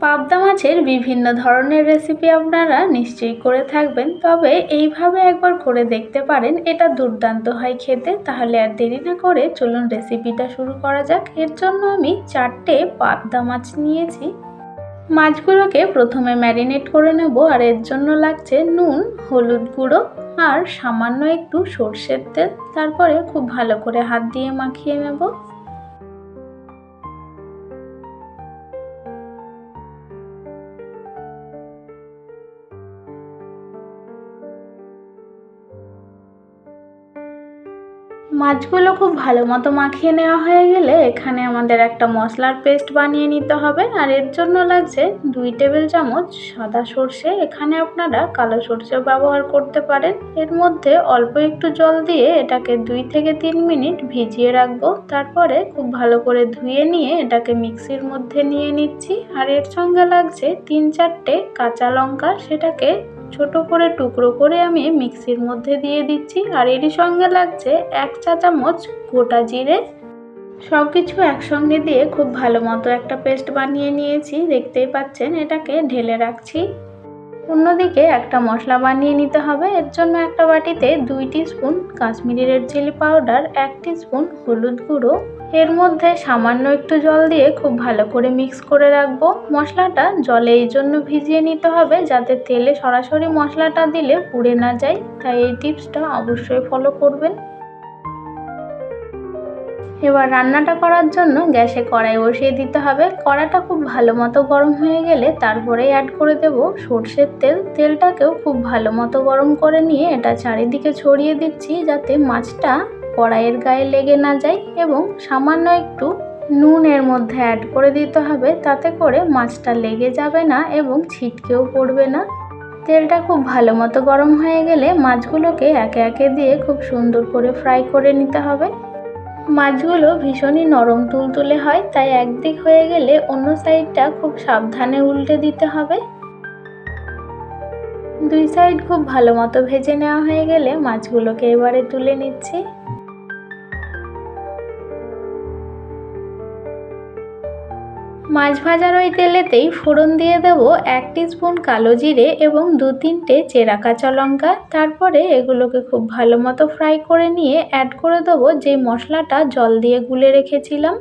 পাবদা মাছের বিভিন্ন ধরনের রেসিপি আপনারা নিশ্চয়ই করে থাকবেন। তবে এইভাবে একবার করে দেখতে পারেন, এটা দুর্দান্ত হয় খেতে। তাহলে আর দেরি না করে চলুন রেসিপিটা শুরু করা যাক। এর জন্য আমি চারটে পাবদা মাছ নিয়েছি। মাছগুলোকে প্রথমে ম্যারিনেট করে নেব, আর এর জন্য লাগছে নুন, হলুদ গুঁড়ো, আর সামান্য একটু সর্ষের তেল। তারপরে খুব ভালো করে হাত দিয়ে মাখিয়ে নেব। মাছগুলো খুব ভালো মতো মাখিয়ে নেওয়া হয়ে গেলে এখানে আমাদের একটা মশলার পেস্ট বানিয়ে নিতে হবে। আর এর জন্য লাগছে দুই টেবিল চামচ সাদা সর্ষে। এখানে আপনারা কালো সর্ষেও ব্যবহার করতে পারেন। এর মধ্যে অল্প একটু জল দিয়ে এটাকে দুই থেকে তিন মিনিট ভিজিয়ে রাখব। তারপরে খুব ভালো করে ধুয়ে নিয়ে এটাকে মিক্সির মধ্যে নিয়ে নিচ্ছি। আর এর সঙ্গে লাগছে তিন চারটে কাঁচা লঙ্কা। সেটাকে ছোট করে টুকরো করে আমি মিক্সির মধ্যে দিয়ে দিচ্ছি আর এরই সঙ্গে লাগছে এক চা চামচ গোটা জিরে। সব কিছু একসঙ্গে দিয়ে খুব ভালো মতো একটা পেস্ট বানিয়ে নিয়েছি, দেখতেই পাচ্ছেন এটাকে ঢেলে রাখছি। অন্যদিকে একটা মশলা বানিয়ে নিতে হবে। এর জন্য একটা বাটিতে দুই spoon Kashmiri red chilli powder, এক স্পুন হলুদ গুঁড়ো। এর মধ্যে সামান্য একটু জল দিয়ে খুব ভালো করে মিক্স করে রাখব। মশলাটা জলে এই জন্য ভিজিয়ে নিতে হবে যাতে তেলে সরাসরি মশলাটা দিলে পুড়ে না যায়। তাই এই টিপসটা অবশ্যই ফলো করবেন। এবার রান্নাটা করার জন্য গ্যাসে কড়াই বসিয়ে দিতে হবে। কড়াটা খুব ভালো মতো গরম হয়ে গেলে তারপরেই অ্যাড করে দেব সর্ষের তেল। তেলটাকেও খুব ভালো মতো গরম করে নিয়ে এটা চারিদিকে ছড়িয়ে দিচ্ছি যাতে মাছটা কড়াইয়ের গায়ে লেগে না যায় এবং সামান্য একটু নুন এর মধ্যে অ্যাড করে দিতে হবে তাতে করে মাছটা লেগে যাবে না এবং ছিটকেও পড়বে না। তেলটা খুব ভালো মতো গরম হয়ে গেলে মাছগুলোকে একে একে দিয়ে খুব সুন্দর করে ফ্রাই করে নিতে হবে। মাছগুলো ভীষণই নরম তুলতুলে হয়, তাই একদিক হয়ে গেলে অন্য সাইডটা খুব সাবধানে উল্টে দিতে হবে। দুই সাইড খুব ভালো মতো ভেজে নেওয়া হয়ে গেলে মাছগুলোকে এবারে তুলে নিচ্ছি। মাছ ভাজার ওই তেলেতেই ফোড়ন দিয়ে দেব এক স্পুন কালো জিরে এবং দু তিনটে চেরা কাঁচা লঙ্কা। তারপরে এগুলোকে খুব ভালো মতো ফ্রাই করে নিয়ে অ্যাড করে দেবো যে মশলাটা জল দিয়ে গুলে রেখেছিলাম।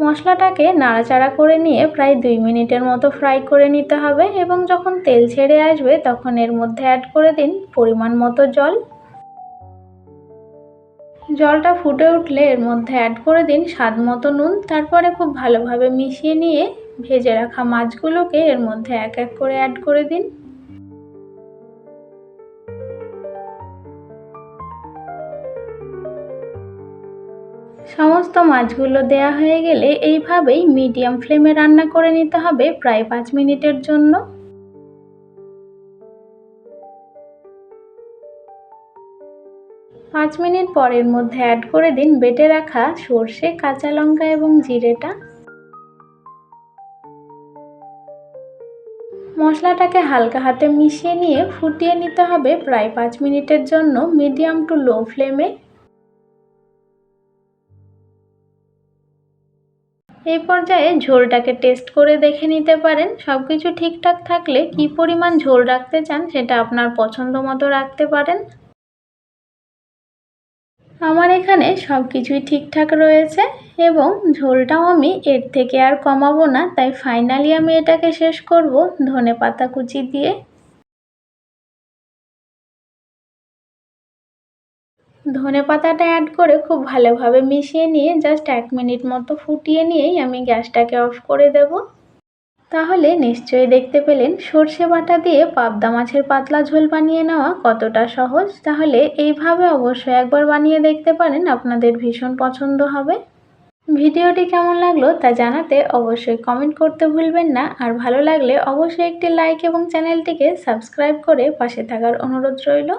মশলাটাকে নাড়াচাড়া করে নিয়ে প্রায় দুই মিনিটের মতো ফ্রাই করে নিতে হবে এবং যখন তেল ছেড়ে আসবে তখন এর মধ্যে অ্যাড করে দিন পরিমাণ মতো জল। জলটা ফুটে উঠলে এর মধ্যে অ্যাড করে দিন স্বাদ মতো নুন, তারপরে খুব ভালোভাবে মিশিয়ে নিয়ে ভেজে রাখা মাছগুলোকে এর মধ্যে এক এক করে অ্যাড করে দিন। সমস্ত মাছগুলো দেয়া হয়ে গেলে এইভাবেই মিডিয়াম ফ্লেমে রান্না করে নিতে হবে প্রায় পাঁচ মিনিটের জন্য। পাঁচ মিনিট পরের মধ্যে অ্যাড করে দিন বেটে রাখা সর্ষে, কাঁচা লঙ্কা এবং জিরেটা। মশলাটাকে হালকা হাতে মিশিয়ে নিয়ে ফুটিয়ে নিতে হবে প্রায় পাঁচ মিনিটের জন্য মিডিয়াম টু লো ফ্লেমে। এই পর্যায়ে ঝোলটাকে টেস্ট করে দেখে নিতে পারেন। সব কিছু ঠিকঠাক থাকলে কি পরিমাণ ঝোল রাখতে চান সেটা আপনার পছন্দ মতো রাখতে পারেন। আমার এখানে সব কিছুই ঠিকঠাক রয়েছে এবং ঝোলটাও আমি এর থেকে আর কমাবো না, তাই ফাইনালি আমি এটাকে শেষ করব ধনে পাতা কুচি দিয়ে। ধনে পাতাটা অ্যাড করে খুব ভালোভাবে মিশিয়ে নিয়ে জাস্ট এক মিনিট মতো ফুটিয়ে নিয়েই আমি গ্যাসটাকে অফ করে দেবো। তাহলে নিশ্চয়ই দেখতে পেলেন সর্ষে বাটা দিয়ে পাবদা মাছের পাতলা ঝোল বানিয়ে নেওয়া কতটা সহজ। তাহলে এইভাবে অবশ্যই একবার বানিয়ে দেখতে পারেন, আপনাদের ভীষণ পছন্দ হবে। ভিডিওটি কেমন লাগল তা জানাতে অবশ্যই কমেন্ট করতে ভুলবেন না। আর ভালো লাগলে অবশ্যই একটি লাইক এবং চ্যানেলটিকে সাবস্ক্রাইব করে পাশে থাকার অনুরোধ রইল।